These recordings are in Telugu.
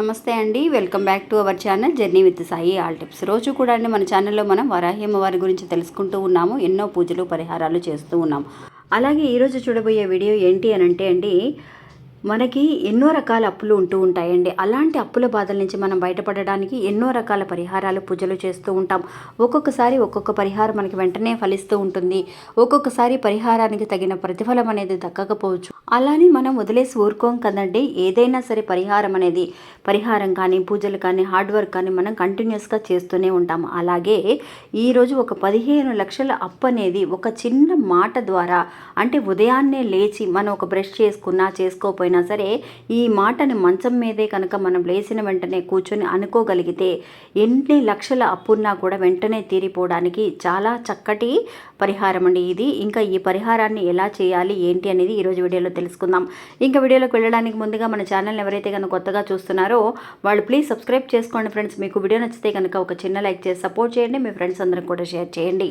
నమస్తే అండి. Welcome back to our channel journey with Sai all tips. రోజు కూడా అండి మన ఛానల్లో మనం వరాహ్యమ్మ వారి గురించి తెలుసుకుంటూ ఉన్నాము ఎన్నో పూజలు పరిహారాలు చేస్తూ ఉన్నాం అలాగే ఈరోజు చూడబోయే వీడియో ఏంటి అని అంటే అండి మనకి ఎన్నో రకాల అప్పులు ఉంటూ ఉంటాయండి. అలాంటి అప్పుల బాధల నుంచి మనం బయటపడడానికి ఎన్నో రకాల పరిహారాలు పూజలు చేస్తూ ఉంటాం. ఒక్కొక్కసారి ఒక్కొక్క పరిహారం మనకి వెంటనే ఫలిస్తూ ఉంటుంది. ఒక్కొక్కసారి పరిహారానికి తగిన ప్రతిఫలం అనేది దక్కకపోవచ్చు. అలానే మనం వదిలేసి ఊరుకోం కదండి. ఏదైనా సరే పరిహారం అనేది పరిహారం కానీ పూజలు కానీ హార్డ్ వర్క్ కానీ మనం కంటిన్యూస్గా చేస్తూనే ఉంటాం. అలాగే ఈరోజు ఒక పదిహేను లక్షల అప్పు అనేది ఒక చిన్న మాట ద్వారా అంటే ఉదయాన్నే లేచి మనం ఒక బ్రష్ చేసుకున్నా చేసుకోకపోయినా సరే ఈ మాటని మంచం మీదే కనుక మనం లేచిన వెంటనే కూర్చొని అనుకోగలిగితే ఎన్ని లక్షల అప్పున్నా కూడా వెంటనే తీరిపోవడానికి చాలా చక్కటి పరిహారం అండి ఇది. ఇంకా ఈ పరిహారాన్ని ఎలా చేయాలి ఏంటి అనేది ఈరోజు వీడియోలో తెలుసుకుందాం. ఇంకా వీడియోలోకి వెళ్ళడానికి ముందుగా మన ఛానల్ ఎవరైతే కనుక కొత్తగా చూస్తున్నారో వాళ్ళు ప్లీజ్ సబ్స్క్రైబ్ చేసుకోండి ఫ్రెండ్స్. మీకు వీడియో నచ్చితే కనుక ఒక చిన్న లైక్ చేసి సపోర్ట్ చేయండి. మీ ఫ్రెండ్స్ అందరికి కూడా షేర్ చేయండి.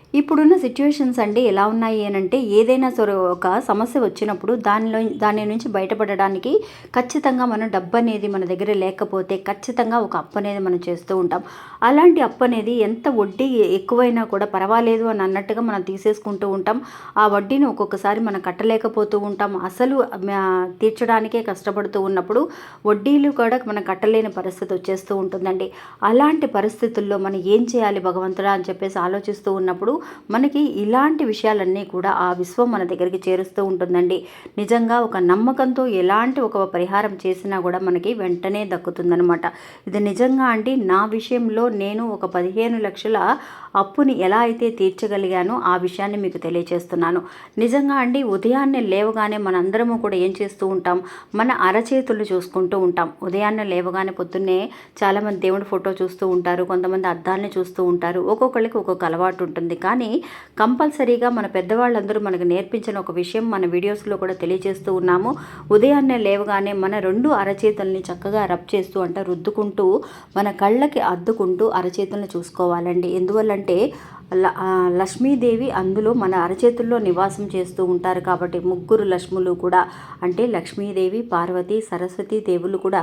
ఇప్పుడున్న సిచ్యువేషన్స్ అండి ఎలా ఉన్నాయి అని అంటే ఏదైనా సరే ఒక సమస్య వచ్చినప్పుడు దానిలో దాని నుంచి బయటపడడానికి ఖచ్చితంగా మనం డబ్బు అనేది మన దగ్గర లేకపోతే ఖచ్చితంగా ఒక అప్పు అనేది మనం చేస్తూ ఉంటాం. అలాంటి అప్పు అనేది ఎంత వడ్డీ ఎక్కువైనా కూడా పర్వాలేదు అని అన్నట్టుగా మనం తీసేసుకుంటూ ఉంటాం. ఆ వడ్డీని ఒక్కొక్కసారి మనం కట్టలేకపోతూ ఉంటాం. అసలు తీర్చడానికే కష్టపడుతూ ఉన్నప్పుడు వడ్డీలు కూడా మనం కట్టలేని పరిస్థితి వచ్చేస్తూ ఉంటుందండి. అలాంటి పరిస్థితుల్లో మనం ఏం చేయాలి భగవంతుడా అని చెప్పేసి ఆలోచిస్తూ ఉన్నప్పుడు మనకి ఇలాంటి విషయాలన్నీ కూడా ఆ విశ్వం మన దగ్గరికి చేరుస్తూ ఉంటుందండి. నిజంగా ఒక నమ్మకంతో ఎలాంటి ఒక పరిహారం చేసినా కూడా మనకి వెంటనే దక్కుతుందనమాట ఇది నిజంగా అండి నా విషయంలో నేను ఒక పదిహేను లక్షల అప్పుని ఎలా అయితే తీర్చగలిగానో ఆ విషయాన్ని మీకు తెలియజేస్తున్నాను నిజంగా అండి ఉదయాన్నే లేవగానే మనందరము కూడా ఏం చేస్తూ ఉంటాం? మన అరచేతులు చూసుకుంటూ ఉంటాం. ఉదయాన్నే లేవగానే పొద్దున్నే చాలామంది దేవుడి ఫోటో చూస్తూ ఉంటారు కొంతమంది అద్దాలని చూస్తూ ఉంటారు. ఒక్కొక్కళ్ళకి ఒక్కొక్క అలవాటు ఉంటుంది. కానీ కంపల్సరీగా మన పెద్దవాళ్ళందరూ మనకు నేర్పించిన ఒక విషయం మన వీడియోస్లో కూడా తెలియజేస్తూ ఉన్నాము. ఉదయాన్నే లేవగానే మన రెండు అరచేతుల్ని చక్కగా రబ్ చేస్తూ అంటే రుద్దుకుంటూ మన కళ్ళకి అద్దుకుంటూ అరచేతులను చూసుకోవాలండి. ఎందువల్లంటే లక్ష్మీదేవి అందులో మన అరచేతుల్లో నివాసం చేస్తూ ఉంటారు కాబట్టి ముగ్గురు లక్ష్ములు కూడా అంటే లక్ష్మీదేవి పార్వతి సరస్వతి దేవులు కూడా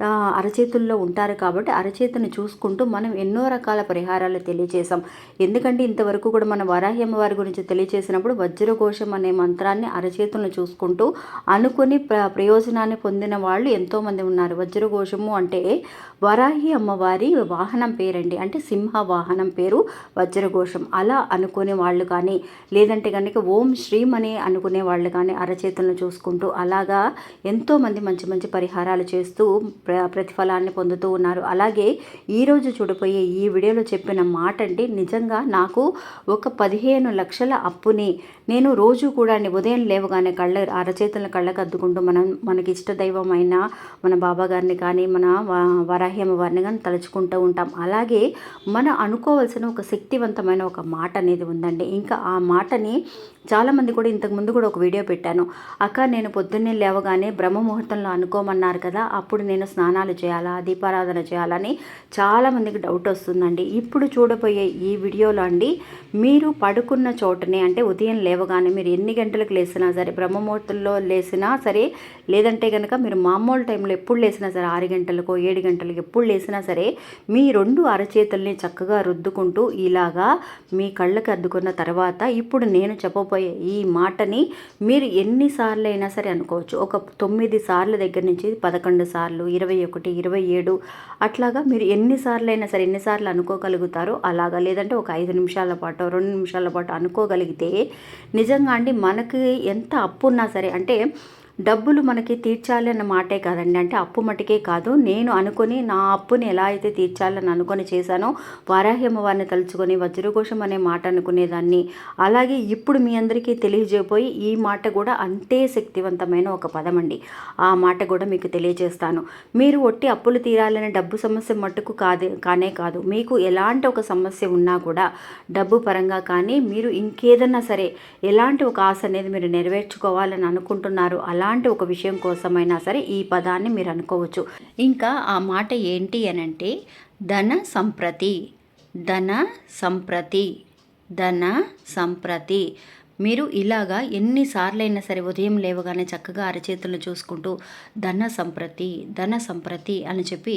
అరచేతుల్లో ఉంటారు కాబట్టి అరచేతిని చూసుకుంటూ మనం ఎన్నో రకాల పరిహారాలు తెలియజేసాం ఎందుకంటే ఇంతవరకు కూడా మన వరాహి అమ్మవారి గురించి తెలియజేసినప్పుడు వజ్రఘోషం అనే మంత్రాన్ని అరచేతులను చూసుకుంటూ అనుకుని ప్ర ప్రయోజనాన్ని పొందిన వాళ్ళు ఎంతోమంది ఉన్నారు. వజ్రఘోషము అంటే వరాహి అమ్మవారి వాహనం పేరండి. అంటే సింహ వాహనం పేరు వజ్రఘోషం. అలా అనుకునే వాళ్ళు కానీ లేదంటే కనుక ఓం శ్రీం అని అనుకునే వాళ్ళు కానీ అరచేతులను చూసుకుంటూ అలాగా ఎంతోమంది మంచి మంచి పరిహారాలు చేస్తూ ప్రతిఫలాన్ని పొందుతూ ఉన్నారు. అలాగే ఈరోజు చూడబోయే ఈ వీడియోలో చెప్పిన మాట అండి నిజంగా నాకు ఒక పదిహేను లక్షల అప్పుని నేను రోజు కూడా ఉదయం లేవగానే కళ్ళ అరచేతులను కళ్ళకు అద్దుకుంటూ మనం మనకి ఇష్ట దైవమైన మన బాబా గారిని కానీ మన వా- వారిని కానీ తలుచుకుంటూ ఉంటాం. అలాగే మనం అనుకోవాల్సిన ఒక శక్తివంతమైన ఒక మాట అనేది ఉందండి. ఇంకా ఆ మాటని చాలామంది కూడా ఇంతకుముందు కూడా ఒక వీడియో పెట్టాను. అక్క నేను పొద్దున్నే లేవగానే బ్రహ్మ ముహూర్తంలో అనుకోమన్నారు కదా అప్పుడు నేను స్నానాలు చేయాలా దీపారాధన చేయాలని చాలామందికి డౌట్ వస్తుందండి. ఇప్పుడు చూడబోయే ఈ వీడియోలో అండి మీరు పడుకున్న చోటనే అంటే ఉదయం లేవగానే మీరు ఎన్ని గంటలకు లేసినా సరే బ్రహ్మముహూర్తంలో లేసినా సరే లేదంటే కనుక మీరు మామూలు టైంలో ఎప్పుడు లేసినా సరే ఆరు గంటలకు ఏడు గంటలకు ఎప్పుడు లేసినా సరే మీ రెండు అరచేతుల్ని చక్కగా రుద్దుకుంటూ ఇలాగా మీ కళ్ళకి అద్దుకున్న తర్వాత ఇప్పుడు నేను చెప్పబోయే ఈ మాటని మీరు ఎన్నిసార్లు అయినా సరే అనుకోవచ్చు. ఒక తొమ్మిది సార్ల దగ్గర నుంచి పదకొండు సార్లు ఇరవై ఇరవై ఒకటి ఇరవై ఏడు అట్లాగా మీరు ఎన్నిసార్లు అయినా సరే ఎన్నిసార్లు అనుకోగలుగుతారో అలాగా లేదంటే ఒక ఐదు నిమిషాల పాటు రెండు నిమిషాల పాటు అనుకోగలిగితే నిజంగా అండి మనకి ఎంత అప్పు ఉన్నా సరే అంటే డబ్బులు మనకి తీర్చాలి అన్న మాటే కాదండి. అంటే అప్పు మటుకే కాదు. నేను అనుకొని నా అప్పుని ఎలా అయితే తీర్చాలని అనుకొని చేశానో వారాహ్యమ వారిని తలుచుకొని వజ్రకోశం అనే మాట అనుకునేదాన్ని. అలాగే ఇప్పుడు మీ అందరికీ తెలియజేయబోయి ఈ మాట కూడా అంతే శక్తివంతమైన ఒక పదం అండి ఆ మాట కూడా మీకు తెలియజేస్తాను. మీరు ఒట్టి అప్పులు తీరాలనే డబ్బు సమస్య మట్టుకు కాదే కానే కాదు. మీకు ఎలాంటి ఒక సమస్య ఉన్నా కూడా డబ్బు పరంగా కానీ మీరు ఇంకేదన్నా సరే ఎలాంటి ఒక ఆశ అనేది మీరు నెరవేర్చుకోవాలని అనుకుంటున్నారు అలా ఎలాంటి ఒక విషయం కోసమైనా సరే ఈ పదాన్ని మీరు అనుకోవచ్చు. ఇంకా ఆ మాట ఏంటి అని అంటే ధన సంప్రతి ధన సంప్రతి ధన సంప్రతి. మీరు ఇలాగా ఎన్నిసార్లైనా సరే ఉదయం లేవగానే చక్కగా అరచేతులు చూసుకుంటూ ధన సంప్రతి ధన సంప్రతి అని చెప్పి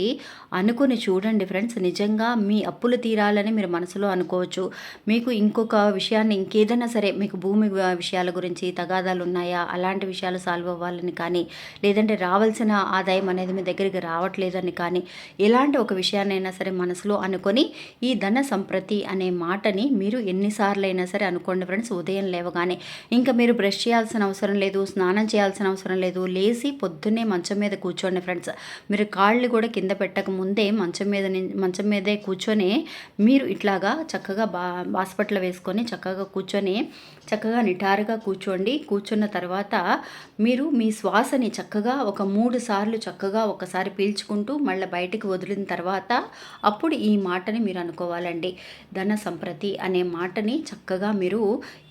అనుకుని చూడండి ఫ్రెండ్స్. నిజంగా మీ అప్పులు తీరాలని మీరు మనసులో అనుకోవచ్చు. మీకు ఇంకొక విషయాన్ని ఇంకేదైనా సరే మీకు భూమి విషయాల గురించి తగాదాలు ఉన్నాయా? అలాంటి విషయాలు సాల్వ్ అవ్వాలని కానీ లేదంటే రావాల్సిన ఆదాయం అనేది మీ దగ్గరికి రావట్లేదని కానీ ఎలాంటి ఒక విషయాన్నైనా సరే మనసులో అనుకొని ఈ ధన సంప్రతి అనే మాటని మీరు ఎన్నిసార్లైనా సరే అనుకోండి ఫ్రెండ్స్. ఉదయం లేవ లేవగానే ఇంకా మీరు బ్రష్ చేయాల్సిన అవసరం లేదు స్నానం చేయాల్సిన అవసరం లేదు. లేచి పొద్దున్నే మంచం మీద కూర్చోండి ఫ్రెండ్స్ మీరు కాళ్ళు కూడా కింద పెట్టక ముందే మంచం మీద మంచం మీదే కూర్చొని మీరు ఇట్లాగా చక్కగా బా హాస్పిటల్ వేసుకొని చక్కగా కూర్చొని చక్కగా నిటారుగా కూర్చోండి. కూర్చున్న తర్వాత మీరు మీ శ్వాసని చక్కగా ఒక మూడు సార్లు చక్కగా ఒకసారి పీల్చుకుంటూ మళ్ళీ బయటికి వదిలిన తర్వాత అప్పుడు ఈ మాటని మీరు అనుకోవాలండి. ధన సంప్రతి అనే మాటని చక్కగా మీరు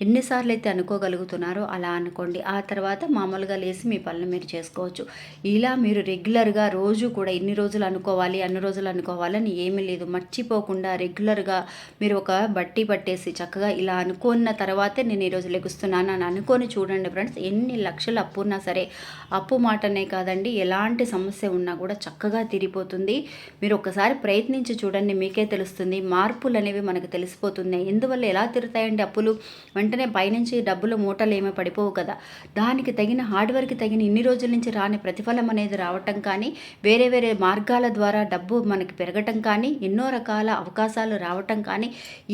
ఎన్నిసార్లు ఎట్లయితే అనుకోగలుగుతున్నారో అలా అనుకోండి. ఆ తర్వాత మామూలుగా లేసి మీ పనులు మీరు చేసుకోవచ్చు. ఇలా మీరు రెగ్యులర్గా రోజు కూడా ఇన్ని రోజులు అనుకోవాలి అన్ని రోజులు అనుకోవాలని ఏమీ లేదు. మర్చిపోకుండా రెగ్యులర్గా మీరు ఒక బట్టి పట్టేసి చక్కగా ఇలా అనుకున్న తర్వాతే నేను ఈరోజు లెగుస్తున్నాను అని అనుకొని చూడండి ఫ్రెండ్స్ ఎన్ని లక్షలు అప్పు ఉన్నా సరే అప్పు మాటనే కాదండి. ఎలాంటి సమస్య ఉన్నా కూడా చక్కగా తీరిపోతుంది మీరు ఒకసారి ప్రయత్నించి చూడండి మీకే తెలుస్తుంది. మార్పులు అనేవి మనకు తెలిసిపోతున్నాయి. ఎందువల్ల ఎలా తిరుగుతాయండి అప్పులు? వెంటనే పైన నుంచి డబ్బులు మూటలు ఏమీ పడిపోవు కదా. దానికి తగిన హార్డ్వర్క్ తగిన ఇన్ని రోజుల నుంచి రాని ప్రతిఫలం అనేది రావటం కానీ వేరే వేరే మార్గాల ద్వారా డబ్బు మనకి పెరగటం కానీ ఎన్నో రకాల అవకాశాలు రావటం కానీ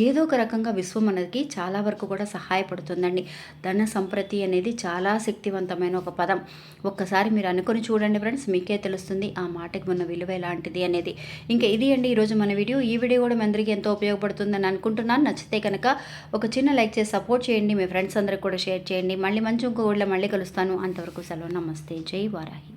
ఏదో ఒక రకంగా విశ్వం మనకి చాలా వరకు కూడా సహాయపడుతుందండి. ధన సంప్రతి అనేది చాలా శక్తివంతమైన ఒక పదం. ఒక్కసారి మీరు అనుకొని చూడండి ఫ్రెండ్స్ మీకే తెలుస్తుంది ఆ మాటకి ఉన్న విలువ ఎలాంటిది అనేది. ఇంకా ఇది అండి ఈరోజు మన వీడియో. ఈ వీడియో కూడా మీ అందరికీ ఎంతో ఉపయోగపడుతుందని అనుకుంటున్నాను. నచ్చితే కనుక ఒక చిన్న లైక్ చేసి సపోర్ట్ చేయండి మీ ఫ్రెండ్స్ ఫ్రెండ్స్ అందరికి కూడా షేర్ చేయండి. మళ్ళీ మంచి ఇంకో మళ్ళీ కలుస్తాను. అంతవరకు సెలవు. నమస్తే. జై వారాహి.